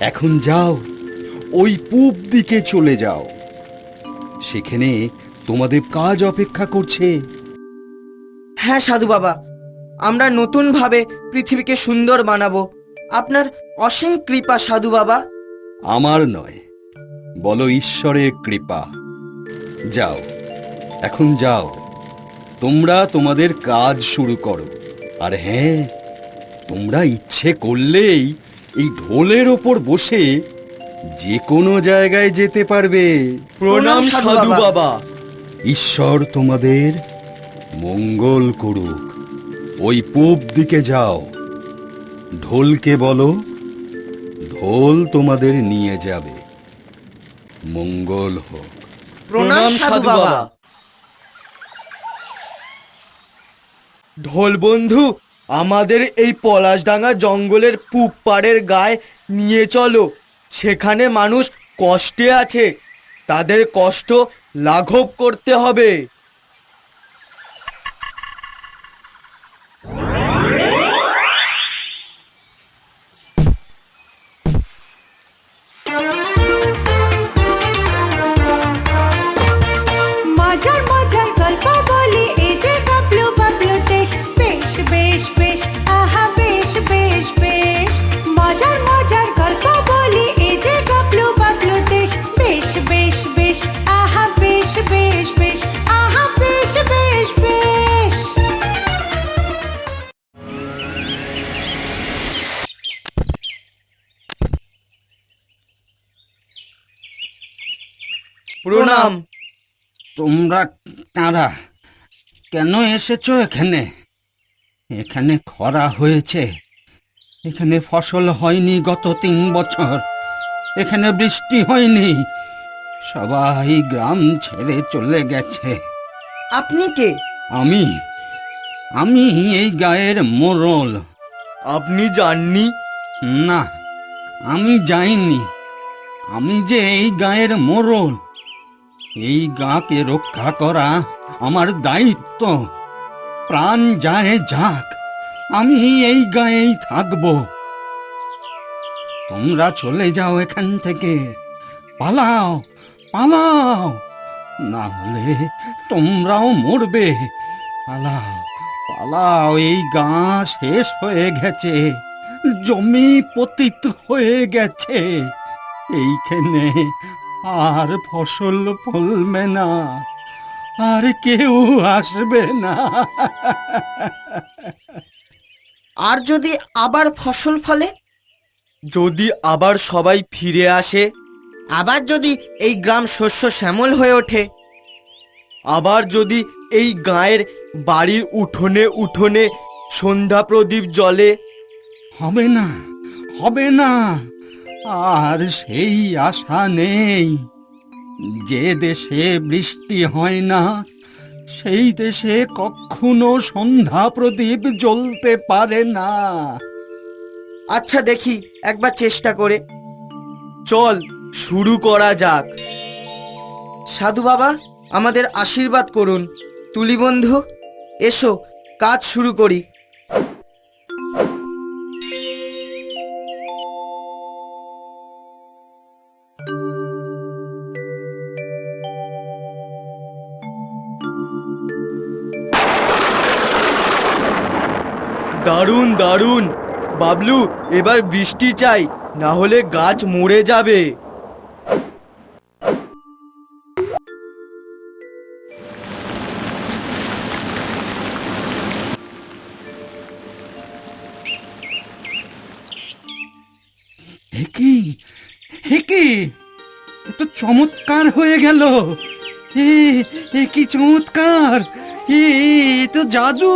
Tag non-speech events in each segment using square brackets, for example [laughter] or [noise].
এখন যাও ওই পূব দিকে চলে যাও। সেখানে তোমাদের কাজ অপেক্ষা করছে। হ্যাঁ সাধু বাবা আমরা নতুনভাবে পৃথিবীকে সুন্দর বানাবো। আপনার অসীম কৃপা সাধু বাবা। আমার নয় বলো ঈশ্বরের কৃপা। যাও এখন যাও। তোমরা তোমাদের কাজ শুরু করো। আর হ্যাঁ তোমরা ইচ্ছে করলেই এই ঢোলের ওপর বসে যে কোনো জায়গায় যেতে পারবে। প্রণাম সাধু বাবা। ঈশ্বর তোমাদের মঙ্গল করুক। ওই পূব দিকে যাও। ঢোলকে বলো ঢোল তোমাদের নিয়ে যাবে। মঙ্গল হোক। প্রণাম সাধু বাবা। ঢোল বন্ধু আমাদের এই পলাশডাঙ্গা জঙ্গলের পুব পাড়ের গায়ে নিয়ে চলো। সেখানে মানুষ কষ্টে আছে। তাদের কষ্ট লাঘব করতে হবে। তোমরা কারা কেন এসেছ এখানে? এখানে খরা হয়েছে। এখানে ফসল হয়নি গত তিন বছর। এখানে বৃষ্টি হয়নি। সবাই গ্রাম ছেড়ে চলে গেছে। আপনি কে? আমি? আমি এই গায়ের মোড়ল আপনি জাননি? না আমি যাইনি। আমি যে এই গায়ের মোড়ল এই গাকে রক্ষা করা আমার দায়িত্ব। প্রাণ যায় যাক, আমি এই গায়েই থাকব। তোমরা চলে যাও এখান থেকে। পালাও পালাও। না হলে তোমরাও মরবে। পালাও পালাও, এই গা শেষ হয়ে গেছে। জমি পতিত হয়ে গেছে। এইখানে আর ফসল ফলবে না আর কেউ আসবে না। আর যদি আবার ফসল ফলে? যদি আবার সবাই ফিরে আসে? আবার যদি এই গ্রাম শস্য শ্যামল হয়ে ওঠে? আবার যদি এই গায়ের বাড়ির উঠোনে উঠোনে সন্ধ্যা প্রদীপ জলে হবে না হবে না। আর সেই আশা নেই। যে দেশে বৃষ্টি হয় না, সেই দেশে কখনো সন্ধ্যা প্রদীপ জ্বলতে পারে না। আচ্ছা দেখি, একবার চেষ্টা করে। চল, শুরু করা যাক। সাধু বাবা, আমাদের আশীর্বাদ করুন। তুলি বন্ধু, এসো, কাজ শুরু করি। দারুণ দারুণ। বাবলু, এবার বৃষ্টি চাই, না হলে গাছ মরে যাবে। হেকি হেকি তো চমৎকার হয়ে গেল। এ কি চমৎকার? এ তো জাদু।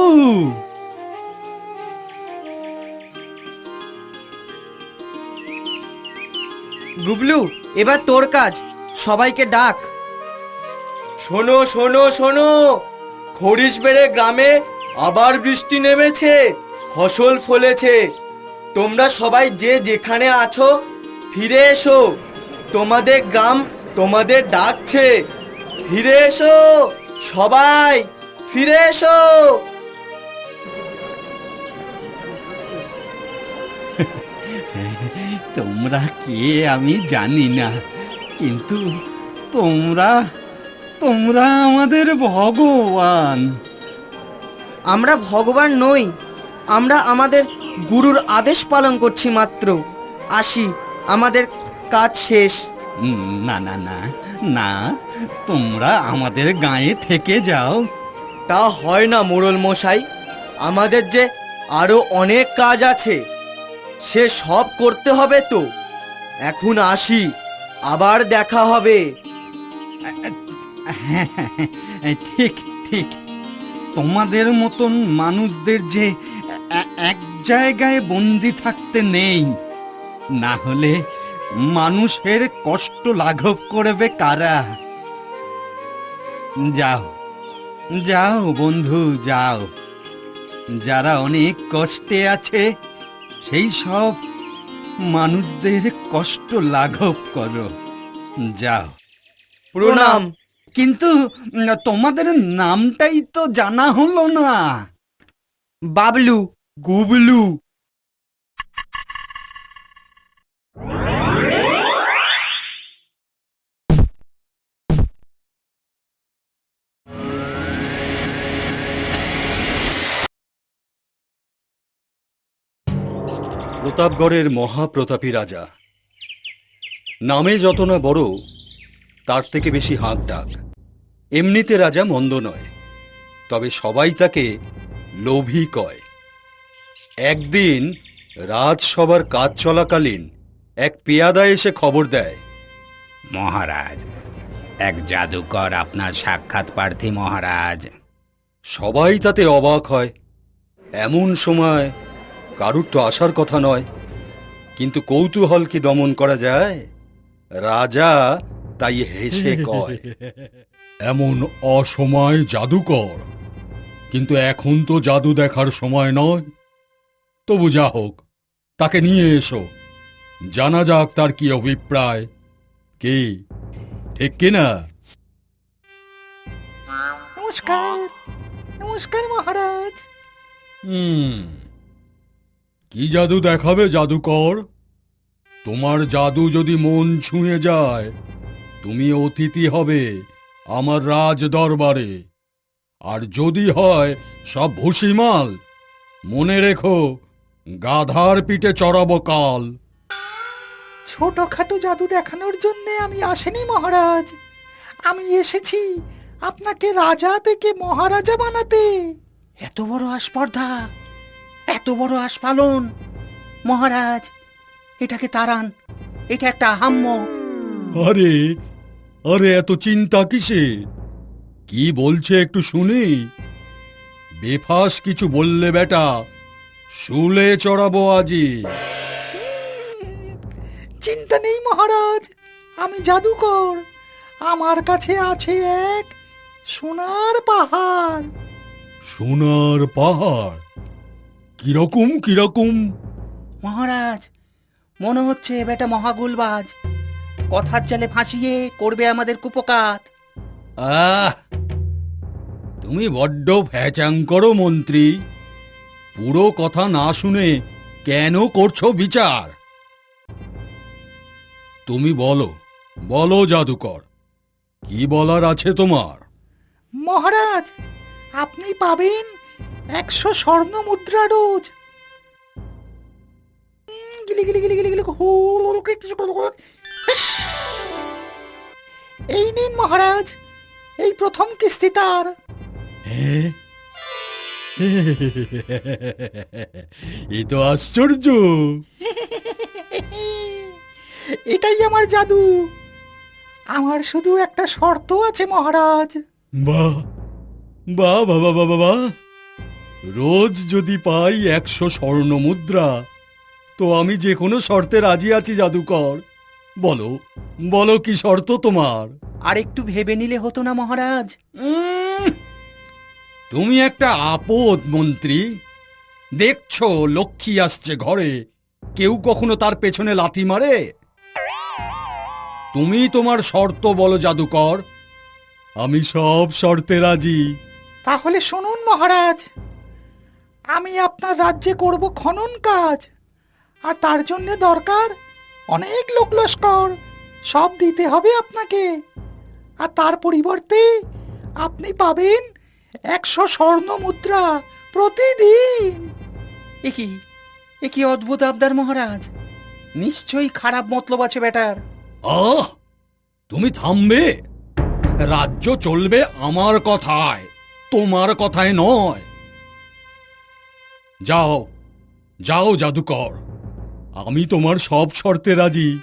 গুবলু এবার তোর কাজ। সবাইকে ডাক। শোনো শোনো শোনো। খরিশ বেড়ে গ্রামে আবার বৃষ্টি নেমেছে, ফসল ফলেছে। তোমরা সবাই যে যেখানে আছো, ফিরে এসো। তোমাদের গ্রাম তোমাদের ডাকছে। ফিরে এসো, সবাই ফিরে এসো। তোমরা কে আমি জানি না। কিন্তু তোমরা তোমরা আমাদের ভগবান। আমরা ভগবান নই আমরা আমাদের গুরুর আদেশ পালন করছি মাত্র। আসি আমাদের কাজ শেষ। না না না না তোমরা আমাদের গায়ে থেকে যাও। তা হয় না মোড়ল মশাই আমাদের যে আরও অনেক কাজ আছে। সে সব করতে হবে তো। এখন আসি আবার দেখা হবে। হ্যাঁ, ঠিক ঠিক। তোমাদের মতন মানুষদের যে এক জায়গায় বন্দি থাকতে নেই না হলে মানুষের কষ্ট লাঘব করবে কারা? যাও যাও বন্ধু যাও। যারা অনেক কষ্টে আছে সেই সব মানুষদের কষ্ট লাঘব করো। যাও। প্রণাম। কিন্তু তোমাদের নামটাই তো জানা হলো না। বাবলু গুবলু প্রতাপগড়ের মহাপ্রতাপী রাজা। নামে যত না বড় তার থেকে বেশি হাঁক ডাক। এমনিতে রাজা মন্দ নয় তবে সবাই তাকে লোভী কয়। একদিন রাজসভার কাজ চলাকালীন এক পেয়াদা এসে খবর দেয় মহারাজ এক জাদুকর আপনার সাক্ষাৎ প্রার্থী মহারাজ। সবাই তাতে অবাক হয়। এমন সময় কারুর তো আসার কথা নয়। কিন্তু কৌতূহল কি দমন করা যায়? রাজা তাই হেসে কয় এমন অসময় জাদুকর কিন্তু এখন তো জাদু দেখার সময় নয়। তবু যা হোক তাকে নিয়ে এসো। জানা যাক তার কি অভিপ্রায়। কি? ঠিক কিনা নমস্কার নমস্কার মহারাজ। হুম কি জাদু দেখাবে জাদুকর? তোমার জাদু যদি মন ছুঁয়ে যায় তুমি অতিথি হবে আমার রাজ দরবারে আর যদি হয় সব ভুসিমাল মনে রেখো গাধার পিঠে চড়াবো কাল। ছোটখাটো জাদু দেখানোর জন্য আমি আসিনি মহারাজ। আমি এসেছি আপনাকে রাজা থেকে মহারাজা বানাতে। এত বড় আস্পর্ধা! এত বড় আস্ফালন। মহারাজ এটাকে তাড়ান। এটা একটা আহাম্মক আরে আরে এত চিন্তা কিসে? কি বলছে একটু শুনি। বেফাস কিছু বললে বেটা শুলে চড়াবো আজি। চিন্তা নেই মহারাজ আমি জাদুকর। আমার কাছে আছে এক সোনার পাহাড়। সোনার পাহাড়? কীরকম কীরকম? মহারাজ মনে হচ্ছে বেটা মহাগুলবাজ। কথার চালে ফাঁসিয়ে করবে আমাদের কুপকাত। আহ! তুমি বড্ড ফ্যাচাং করো মন্ত্রী। পুরো কথা না শুনে কেন করছ বিচার? তুমি বলো বলো জাদুকর কি বলার আছে তোমার? মহারাজ আপনি পাবেন একশো স্বর্ণ মুদ্রা রোজ। গিলি গিলি গিলি গিলি গিলি। এই নিন মহারাজ এই প্রথম কিস্তি তার? এ তো আশ্চর্য। এটাই আমার জাদু। আমার শুধু একটা শর্ত আছে মহারাজ। বাহ বাহ বাবা বাবা বাহ। রোজ যদি পাই একশো স্বর্ণ মুদ্রা তো আমি যে কোনো শর্তে রাজি আছি জাদুকর। বলো বলো কি শর্ত তোমার? আর একটু ভেবে নিলে হতো না মহারাজ। তুমি একটা আপদ মন্ত্রী। দেখছ লক্ষ্মী আসছে ঘরে। কেউ কখনো তার পেছনে লাথি মারে? তুমি তোমার শর্ত বলো জাদুকর। আমি সব শর্তে রাজি। তাহলে শুনুন মহারাজ। আমি আপনার রাজ্যে করব খনন কাজ। আর তার জন্য দরকার অনেক লোক লস্কর। সব দিতে হবে আপনাকে। আর তার পরিবর্তে আপনি পাবেন একশো স্বর্ণ মুদ্রা প্রতিদিন। এ কি? এ কি অদ্ভুত আবদার মহারাজ? নিশ্চয়ই খারাপ মতলব আছে বেটার আহ! তুমি থামবে। রাজ্য চলবে আমার কথায় তোমার কথায় নয়। যাও যাও জাদুকর। আমি তোমার সব শর্তে রাজি।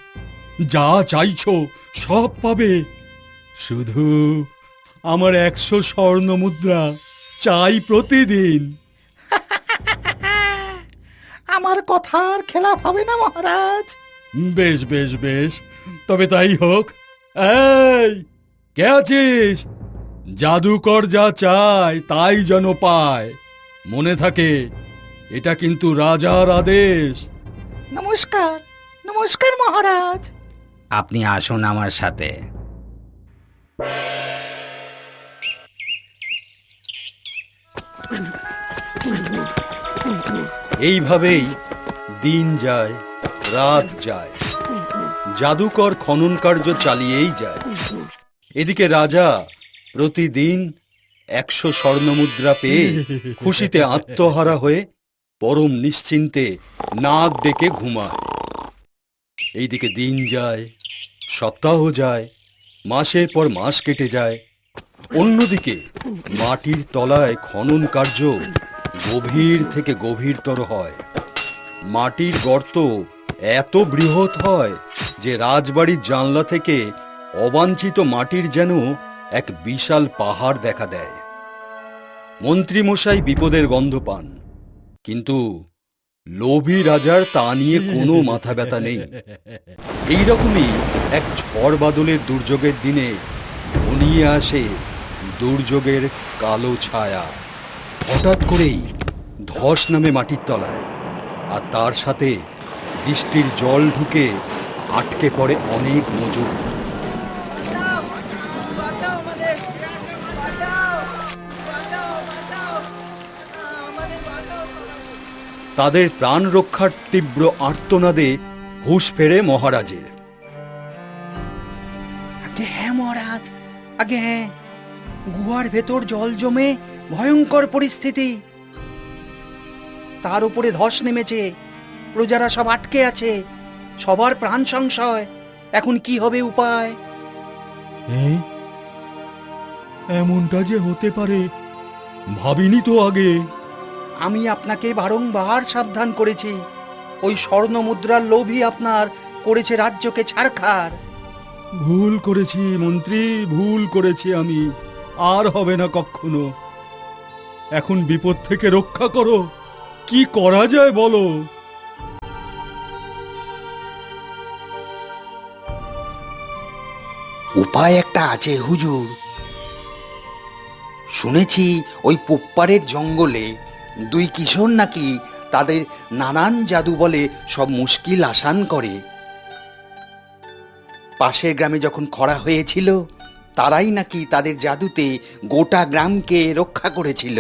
যা চাইছো সব পাবে। শুধু আমার একশো স্বর্ণ মুদ্রা চাই প্রতিদিন। [laughs] আমার কথার খেলাফ হবে না মহারাজ। বেশ বেশ বেশ। তবে তাই হোক। এই কে আছিস? জাদুকর যা চায় তাই যেন পায়। মনে থাকে এটা কিন্তু রাজার আদেশ। নমস্কার নমস্কার মহারাজ। আপনি আসুন আমার সাথে। এইভাবেই দিন যায় রাত যায়। জাদুকর খনন কার্য চালিয়েই যায়। এদিকে রাজা প্রতিদিন একশো স্বর্ণমুদ্রা পেয়ে খুশিতে আত্মহারা হয়ে পরম নিশ্চিন্তে নাক ডেকে ঘুমায়। এইদিকে দিন যায়, সপ্তাহ যায়, মাসের পর মাস কেটে যায়। অন্যদিকে মাটির তলায় খনন কার্য গভীর থেকে গভীরতর হয়। মাটির গর্ত এত বৃহৎ হয় যে রাজবাড়ির জানলা থেকে অবাঞ্ছিত মাটির যেন এক বিশাল পাহাড় দেখা দেয়। মন্ত্রীমশাই বিপদের গন্ধ পান। কিন্তু লোভী রাজার তা নিয়ে কোনো [laughs] মাথা ব্যথা নেই। এইরকমই এক ঝড় বাদলের দুর্যোগের দিনে ঘনিয়ে আসে দুর্যোগের কালো ছায়া। হঠাৎ করেই ধস নামে মাটির তলায় আর তার সাথে বৃষ্টির জল ঢুকে আটকে পড়ে অনেক মজুর। তাদের প্রাণ রক্ষার তীব্র আর্তনাদে হুঁশ ফেরে মহারাজের। আগে হ্যাঁ মহারাজ আগে হ্যাঁ। গুহার ভেতর জল জমে ভয়ঙ্কর পরিস্থিতি। তার উপরে ধস নেমেছে প্রজারা সব আটকে আছে সবার প্রাণ সংশয়। এখন কি হবে উপায়? এমনটা যে হতে পারে ভাবিনি তো আগে। আমি আপনাকে বারংবার সাবধান করেছি। ওই স্বর্ণ মুদ্রার লোভই আপনার করেছে রাজ্যকে ছাড়খার ভুল করেছি মন্ত্রী ভুল করেছি আমি। আর হবে না কখনো। এখন বিপদ থেকে রক্ষা করো। কি করা যায় বলো? উপায় একটা আছে হুজুর। শুনেছি ওই পোপ্পারের জঙ্গলে দুই কিশোর নাকি তাদের নানান জাদু বলে সব মুশকিল আসান করে। পাশের গ্রামে যখন খরা হয়েছিল তারাই নাকি তাদের জাদুতে গোটা গ্রামকে রক্ষা করেছিল।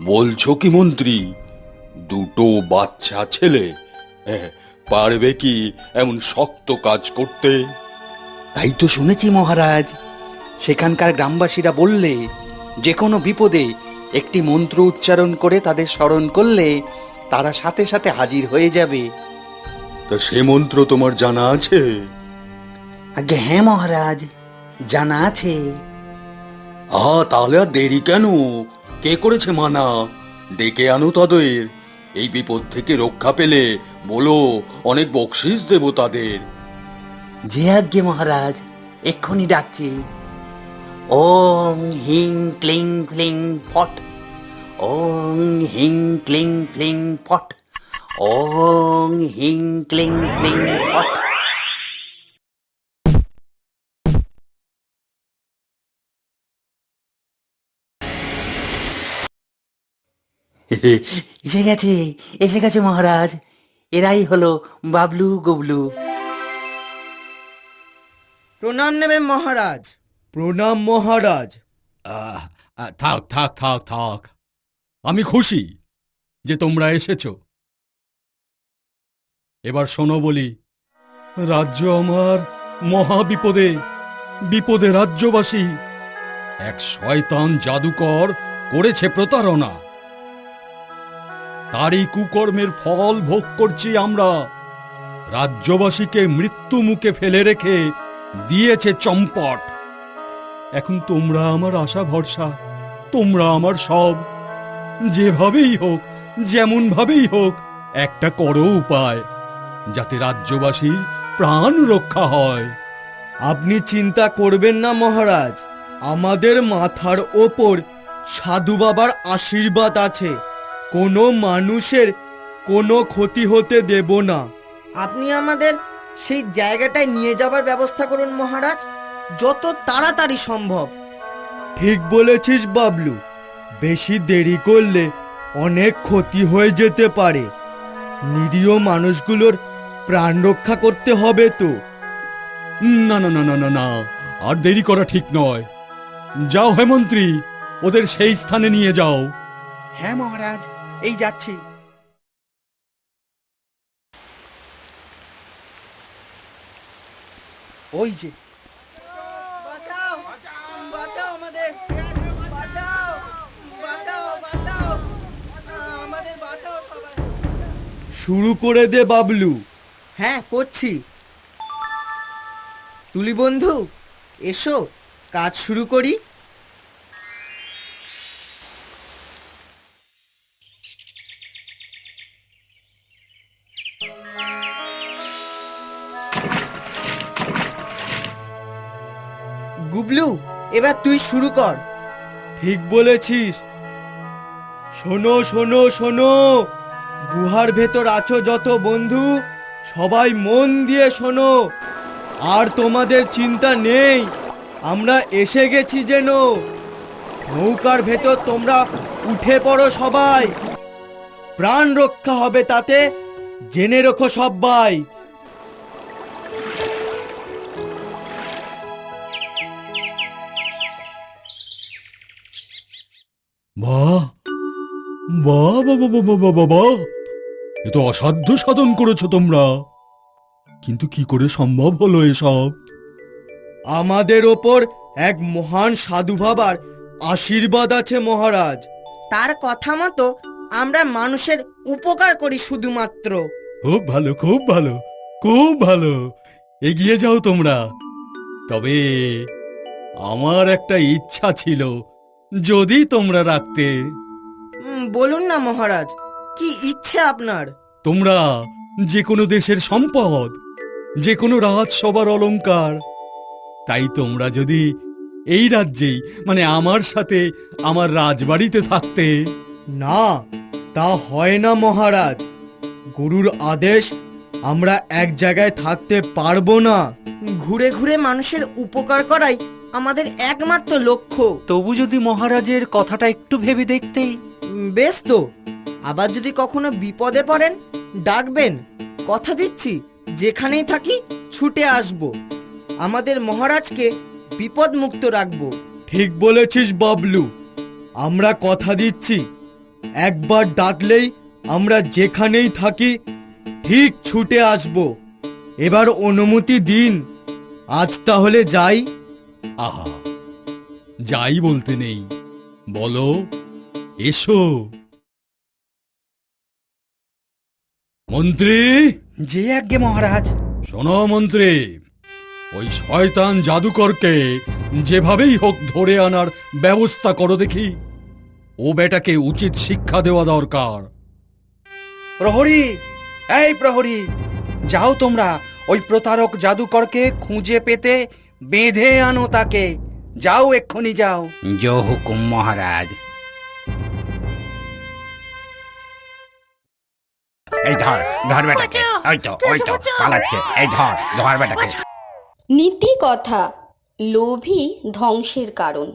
বলছো কি মন্ত্রী দুটো বাচ্চা ছেলে হ্যাঁ, পারবে কি এমন শক্ত কাজ করতে? তাই তো শুনেছি মহারাজ সেখানকার গ্রামবাসীরা বললে যে কোনো বিপদে একটি মন্ত্র উচ্চারণ করে তাদের স্মরণ করলে তারা সাথে সাথে হাজির হয়ে যাবে। তা সে মন্ত্র তোমার জানা আছে? আগে হ্যাঁ মহারাজ জানা আছে। আ তাহলে আর দেরি কেন? কে করেছে মানা? ডেকে আনো তাদের। এই বিপদ থেকে রক্ষা পেলে বলো অনেক বকশিস দেব তাদের। যে আজ্ঞে মহারাজ এক্ষুনি ডাকছি। ওং হিং ক্লিং ক্লিং ফট ওং হিং ক্লিং ক্লিং ফট ওং হিং ক্লিং ক্লিং ফট এসে গেছে এসে গেছে মহারাজ। এরাই হলো বাবলু গুবলু। প্রণাম নেবেন মহারাজ। প্রণাম মহারাজ। থাক থাক থাক থাক। আমি খুশি যে তোমরা এসেছ। এবার শোনো বলি, রাজ্য আমার মহা বিপদে বিপদে রাজ্যবাসী, এক শয়তান জাদুকর করেছে প্রতারণা। তারই কুকর্মের ফল ভোগ করছি আমরা। রাজ্যবাসীকে মৃত্যু মুখে ফেলে রেখে দিয়েছে চম্পট। এখন তোমরা আমার আশা ভরসা তোমরা আমার সব। যেভাবেই হোক যেমন ভাবেই হোক একটা করো উপায় যাতে রাজ্যবাসীর প্রাণ রক্ষা হয়। আপনি চিন্তা করবেন না মহারাজ। আমাদের মাথার ওপর সাধু বাবার আশীর্বাদ আছে। কোনো মানুষের কোনো ক্ষতি হতে দেব না। আপনি আমাদের সেই জায়গাটায় নিয়ে যাবার ব্যবস্থা করুন মহারাজ। যত তাড়াতাড়ি সম্ভব। ঠিক বলেছিস বাবলু। বেশি দেরি করলে অনেক ক্ষতি হয়ে যেতে পারে। নিরীহ মানুষগুলোর প্রাণ রক্ষা করতে হবে তো। না না না না না না আর দেরি করা ঠিক নয়। যাও হে মন্ত্রী ওদের সেই স্থানে নিয়ে যাও। হ্যাঁ মহারাজ এই যাচ্ছি। ওই যে শুরু করে দে বাবলু। হ্যাঁ করছি। তুলি বন্ধু এসো কাজ শুরু করি। গুবলু এবার তুই শুরু কর। ঠিক বলেছিস। শোনো শোনো শোনো। গুহার ভেতর আছো যত বন্ধু সবাই মন দিয়ে শোনো আর তোমাদের চিন্তা নেই আমরা এসে গেছি যেন নৌকার ভেতর তোমরা উঠে পড়ো সবাই প্রাণ রক্ষা হবে তাতে জেনে রেখো সবাই বাহ বাহ বাহ বাহ বাহ বাহ বাহ এ তো অসাধ্য সাধন করেছ তোমরা। কিন্তু কি করে সম্ভব হলো এসব? আমাদের ওপর এক মহান সাধু বাবার আশীর্বাদ আছে মহারাজ। তার কথা মতো আমরা মানুষের উপকার করি শুধুমাত্র। খুব ভালো খুব ভালো খুব ভালো। এগিয়ে যাও তোমরা। তবে আমার একটা ইচ্ছা ছিল যদি তোমরা রাখতে। বলুন না মহারাজ কি ইচ্ছে আপনার? তোমরা যে কোনো দেশের সম্পদ যে কোনো রাজসভার অলংকার তাই তোমরা যদি এই রাজ্যেই মানে আমার সাথে আমার রাজবাড়িতে থাকতে। না তা হয় না মহারাজ। গুরুর আদেশ আমরা এক জায়গায় থাকতে পারব না। ঘুরে ঘুরে মানুষের উপকার করাই আমাদের একমাত্র লক্ষ্য। তবু যদি মহারাজের কথাটা একটু ভেবে দেখতে। বেশ তো। আবার যদি কখনো বিপদে পড়েন ডাকবেন। কথা দিচ্ছি যেখানেই থাকি ছুটে আসব। আমাদের মহারাজকে বিপদ মুক্ত রাখব। ঠিক বলেছিস বাবলু। আমরা কথা দিচ্ছি। একবার ডাকলেই আমরা যেখানেই থাকি ঠিক ছুটে আসব। এবার অনুমতি দিন। আজ তাহলে যাই। আহা যাই বলতে নেই। বলো এসো। মন্ত্রী? যে আজ্ঞে মহারাজ। শোনো মন্ত্রী ওই শয়তান জাদুকরকে যেভাবেই হোক ধরে আনার ব্যবস্থা করো দেখি। ও বেটাকে উচিত শিক্ষা দেওয়া দরকার। প্রহরী এই প্রহরী যাও তোমরা ওই প্রতারক জাদুকরকে খুঁজে পেতে বেঁধে আনো তাকে। যাও এক্ষুনি যাও। জো হুকুম মহারাজ। এই ধর ধর বেটাকে ওই তো ওই তো পালাচ্ছে। এই ধর ধর বেটাকে। নীতি কথা লোভী ধ্বংসের কারণ।